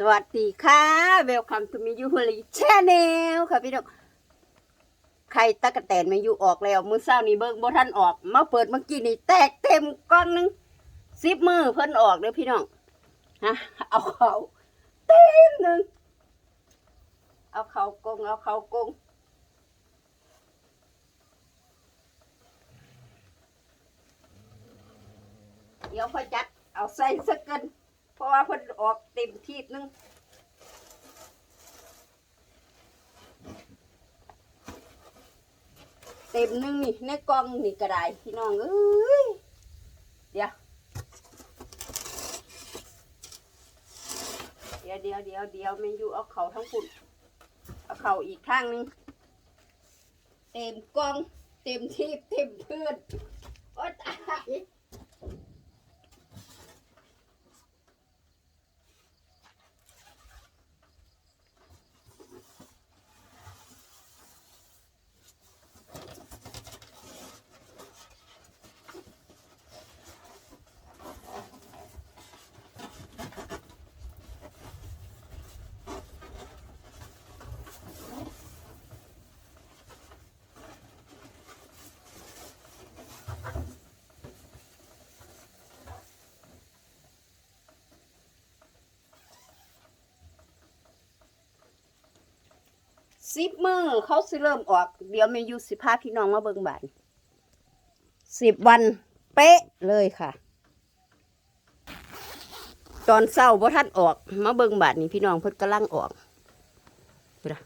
สวัสดีค่ะเวลคัมทูมิยูฮลีชแนลค่ะพี่น้องไข่ตะกะแตนมาอยู่ออกแล้วมือเศร้านี่เบิ่งบ่ทันออก มาเปิดเมื่อกี้นี่แตกเต็มกล่องหนึงสิบมือเพิ่นออกเด้อพี่น้องฮะเอาเขาเต็มหนึงเอาเขากงเอาเขากงเดี๋ยวพ่อจัดเอาใส่สักกัน เพราะว่าเพิ่นออกเต็มทีนึงเต็มนึงนี่ในกล่องนี่ก็ได้พี่น้องเอ้ยเดี๋ยวเดี๋ยวเดี๋ยวเดี๋ยวเดี๋ยวแมนยูเอาเขาทั้งฝุ่นเอาเขาอีกข้างนึงเต็มกล่องเต็มที่เต็มเพื่อนโอ๊ยตาย สิบมือเขาสิเริ่มออก เดี๋ยวแมนยูสิพาพี่น้องมาเบิ่งบานสิบวันเป๊ะเลยค่ะ ตอนเศร้าบ่ทันออก มาเบิ่งบาทนี่พี่น้องเพิ่นกำลังออกดูนะ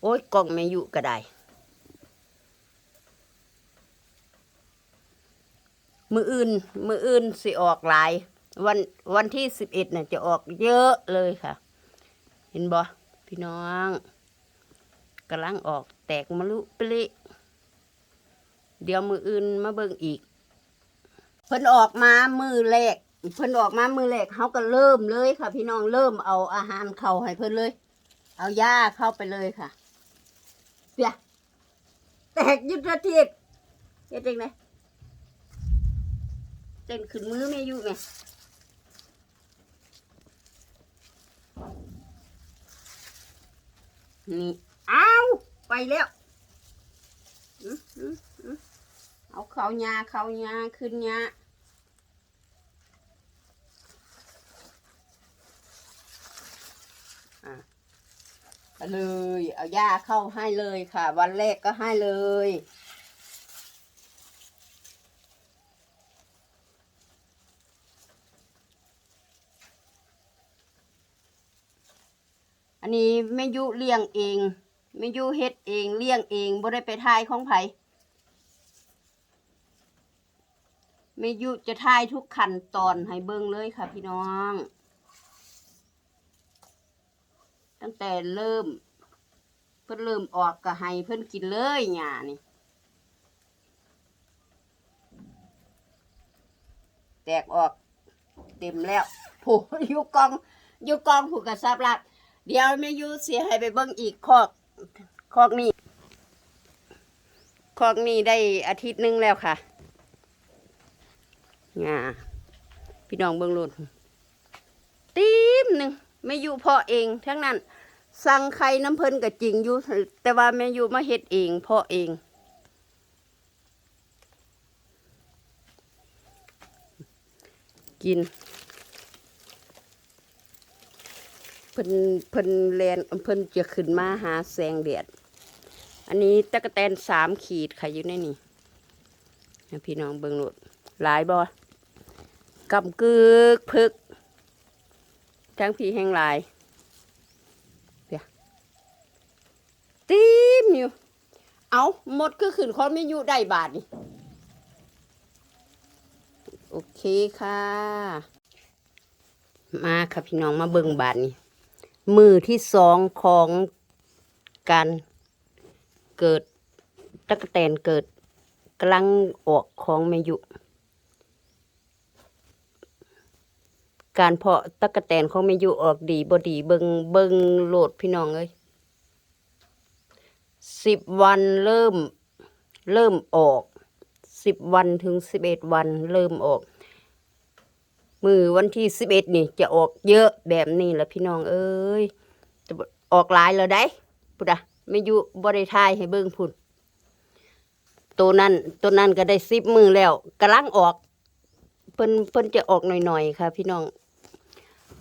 โอ้ยกล่องแมนยูก็ได้ มืออื่น มืออื่นสิออกหลาย วันวันที่สิบเอ็ดน่ะจะออกเยอะเลยค่ะ เห็นบ่พี่น้อง กำลังออกแตกมะลุเปลิเดี๋ยวมืออื่นมาเบิ่งอีก เพิ่นออกมามือแรกเพิ่นออกมามือแรกเขาก็เริ่มเลยค่ะ พี่น้องเริ่มเอาอาหารเข้าให้เพิ่นเลย เอาหญ้าเข้าไปเลยค่ะเปียแตกยุทธทิพย์เฮ็ดจังไดเต้นขึ้นมือไม่อยู่ไงนี่ เอาไปแล้วอื้ออื้ออื้อเอาเขายาเขายาขึ้นยาเลย เอายาเข้าให้เลยค่ะ วันแรกก็ให้เลยอันนี้แม่ยุเลี้ยงเอง แม่ยุเฮ็ดเองเลี้ยงเองบ่ได้ไปทายของไผแม่ยุจะทายทุกขั้นตอนให้เบิ่งเลยค่ะพี่น้อง ตั้งแต่เริ่ม เพิ่นเริ่มออกก็ให้เพิ่นกินเลยหญ้านี่ แตกออกเต็มแล้วโผอยู่กองอยู่กองผูกกระซับลัดเดี๋ยวแม่ยูเสียให้ไปเบิ่งอีกคอก คอกนี้คอกนี้ได้อาทิตย์นึงแล้วค่ะงาพี่น้องเบิ่งรุ่นตีมหนึ่งแม่อยูเพาะเอง ทั้งนั้น สั่งไข่น้ำเพลินก็จริงอยู่ แต่ว่าแม่อยู่มาเฮ็ดเองเพาะเองกิน เพิ่นเพิ่นแลนเพิ่นจะขึ้นมาหาแสงแดดอันนี้ตะกะแตนสามขีดค่ะอยู่ในนี้พี่น้องเบิ่งโลดหลายบ่กำกึกพึก ทั้งพี่แห้งหลายเปียตีมอยู่ เอาหมดก็ขึ้นคอนไม่อยู่ได้บาทนี่โอเคค่ะ มาค่ะพี่น้องมาเบิ่งบาทนี่ มือที่สองของการเกิดตะกแตนเกิดกลังออกของแมยุ การเพาะตะกแตนของแมยุออกดีบ่ดีเบิงเบิงโหลดพี่น้องเอ้ยสิบวันเริ่มเริ่มออกสิบวันถึงสิบเอ็ดวันเริ่มออก มือวันที่สิบเอ็ดนี่ จะออกเยอะแบบนี้แหละพี่น้องเอ้ยจะออกหลายแล้วได้พุดอะไม่อยู่บริทายให้เบิ่งพุ่นตัวนั้นตัวนั้นก็ได้สิบมือแล้วกำลังออกเพิ่นเพิ่นจะออกหน่อยๆค่ะ พี่น้อง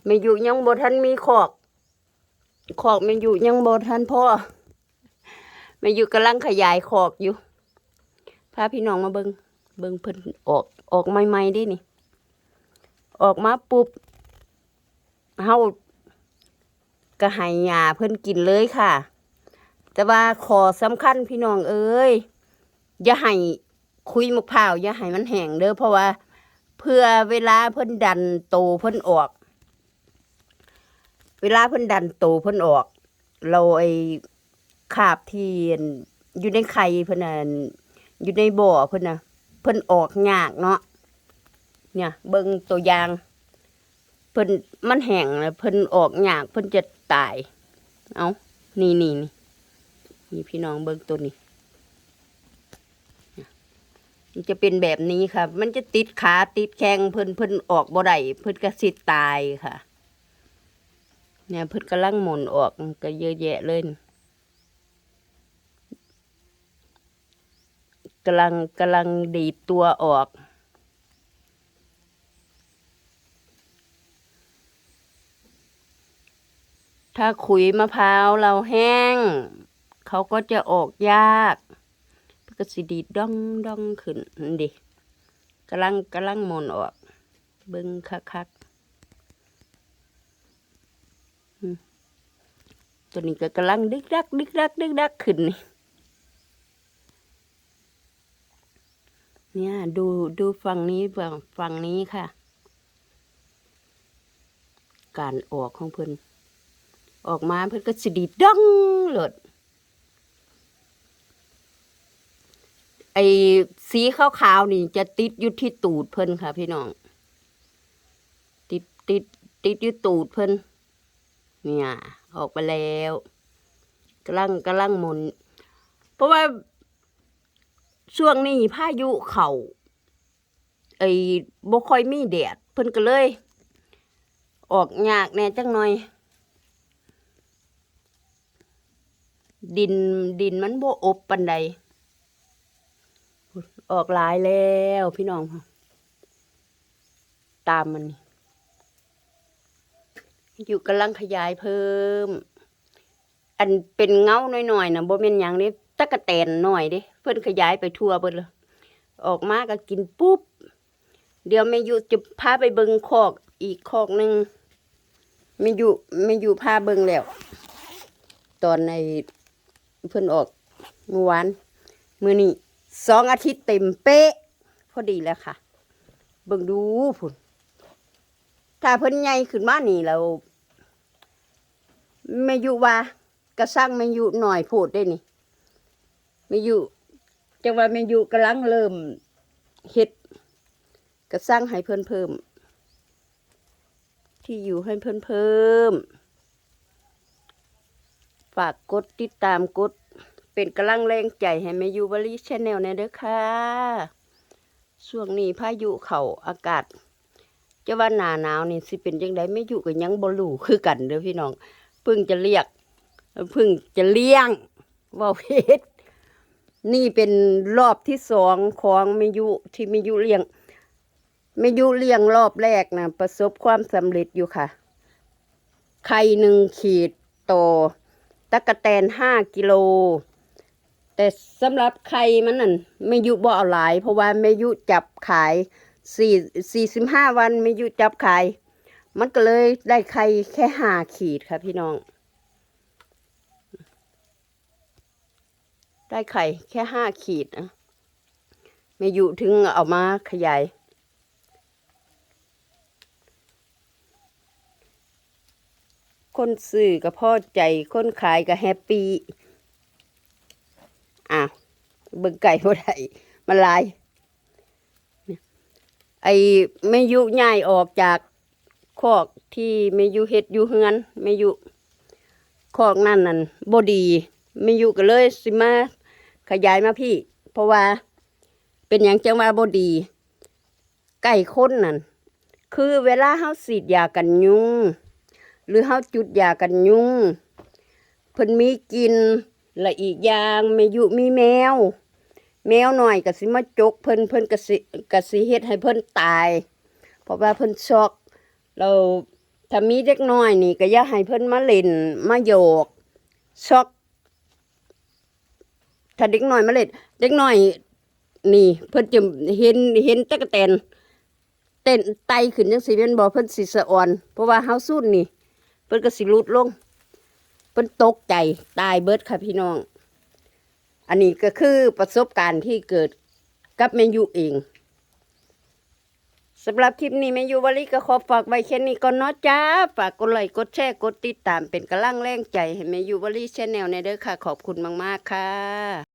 ไม่อยู่ยังบ่ทันมีขอกขอกไม่อยู่ยังบ่ทันพ่อไม่อยู่กำลังขยายขอกอยู่พาพี่น้องมาเบิ่งเบิ่งเพิ่นออกออกใหม่ๆดินี่ ออกมาปุ๊บเฮาก็ให้ยาเพิ่นกินเลยค่ะ แต่ว่าขอสำคัญพี่น้องเอ้ยอย่าให้คุยมะพร้าวอย่าให้มันแห้งเด้อเพราะว่า เพื่อเวลาเพิ่นดันโตเพิ่นออก เวลาเพิ่นดันโตเพิ่นออก เราไอ้ขาบที่อยู่ในไข่เพิ่นน่ะอยู่ในบ่อเพิ่นน่ะเพิ่นออกยากเนาะ เนี่ยเบิ่งตัวอย่างเพิ่นมันแห้งแล้วเพิ่นออกหยากเพิ่นจะตาย เอานี่นี่นี่นี่พี่น้องเบิ่งตัวนี้มันจะเป็นแบบนี้ค่ะ มันจะติดขาติดแข้งเพิ่นเพิ่นออกบ่ได้เพิ่นก็สิตายค่ะ เนี่ยเพิ่นกำลังหมุนออกก็เยอะแยะเลยกำลังกำลังดีดตัวออก ถ้าขุยมะพร้าวเราแห้ง เขาก็จะออกยากก็สิดีดดองดองขึ้นนั่นดิกำลังกำลังมนออก เบิ้งคักๆอืมตัวนี้ก็กำลังดึกดักดึกดักดึกดักขึ้นนี่เนี่ยดูดูฝั่งนี้ฝั่งฝั่งนี้ค่ะ การออกของเพิ่น ออกมาเพิ่นก็สิดีดองโลดไอ้สีขาวๆนี่จะติดอยู่ที่ตูดเพิ่นค่ะ พี่น้อง ติดติดติดอยู่ตูดเพิ่นเนี่ย ออกไปแล้วกำลังกำลังหมุน เพราะว่าช่วงนี้พายุเข่าไอ้บ่ค่อยมีแดดเพิ่นก็เลย ออกยากแน่จังหน่อย ดินดินมันโบอบปันใดออกหลายแล้วพี่น้องค่ะตามมันนี่อยู่กำลังขยายเพิ่ม อันเป็นเงาหน่อยๆนะบ่แม่นยังนี่ตะกะแตนหน่อยเด้เพิ่นขยายไปทั่วเบิดเลยออกมาก็กินปุ๊บ เดี๋ยวแม่อยู่จะพาไปเบิงคอกอีกคอกหนึ่งแม่อยู่แม่อยู่พาเบิงแล้ว ตอนใน เพิ่นออกเมื่อวานมื้อนี้สองอาทิตย์เต็มเป๊ะ พอดีแล้วค่ะ เบิ่งดูพุ่นถ้าเพิ่นใหญ่ขึ้นมานี่แล้วแม่อยู่ว่ากระสั่งแม่อยู่หน่อยโพดได้นี่แม่อยู่จังว่าแม่อยู่กำลังเริ่มเฮ็ดกระสั่งให้เพิ่นเพิ่ม ที่อยู่ให้เพิ่นเพิ่มากกดติดตามกด เป็นกำลังแรงใจให้แม่ยูบริชแนลในเด้อค่ะช่วงนี้พายุเข่าอากาศ จะว่าหนาหนาวนี่สิเป็นยังไงไม่อยู่ก็ยังบ่รู้คือกันเด้อพี่น้องเพิ่งจะเรียกเพิ่งจะเลี้ยงว่าเพชรนี่เป็นรอบที่สองของเมยุที่เมยุเลี้ยงเมยุเลี้ยงรอบแรกนะประสบความสำเร็จอยู่ค่ะ ไข่หนึ่งขีดโต ตะกะแตนห้ากิโล แต่สำหรับไข่มันนั่นไม่ยุบ่เอาหลาย เพราะว่าไม่ยุจับขายสี่สี่สิบห้าวันไม่ยุจับขาย มันก็เลยได้ไข่แค่ห้าขีดค่ะพี่น้อง ได้ไข่แค่ห้าขีดนะไม่ยุถึงเอามาขยาย คนซื้อก็พอใจ คนขายก็แฮปปี้อ้าวเบิ่งไก่บ่ได้มันลายไอ้แม่ยุย้ายออกจากคอกที่แม่ยุเฮ็ดอยู่เฮือนแม่ยุคอกนั่นนั่นบ่ดีแม่ยุก็เลยสิมาขยายมาพี่ เพราะว่าเป็นหยังจังว่าบ่ดี ไก่ค้นนั่นคือเวลาเฮาฉีดยากันยุง หรือเฮาจุดยากันยุงเพิ่นมีกินและอีกอย่างแม่ยุมีแมว แมวหน่อยก็สิมาจกเพิ่นเพิ่นก็สิก็สิเฮ็ดให้เพิ่นตาย เพราะว่าเพิ่นช็อกเราถ้ามีเด็กน้อยนี่ก็อย่าให้เพิ่นมาเล่นมาโยกช็อกถ้าเด็กน้อยมาเล่นเด็กน้อยนี่ เพิ่นจะเห็นเห็นตะกะแตนเต้นไตขึ้นจังซี่แม่นบ่เพิ่นสิสะอ่อน เพราะว่าเฮาสู้นี่ เพิ่นก็สิลุดลงเพิ่นตกใจตายเบิดค่ะพี่น้อง อันนี้ก็คือประสบการณ์ที่เกิดกับแม่ยุเองสำหรับคลิปนี้แม่ยุวลีก็ขอฝากไว้แค่นี้ก่อนเนาะจ้า ฝากกดไลค์กดแชร์กดติดตามเป็นกำลังแรงใจให้แม่ยุวลีชแนลในเด้อค่ะ ขอบคุณมากๆค่ะ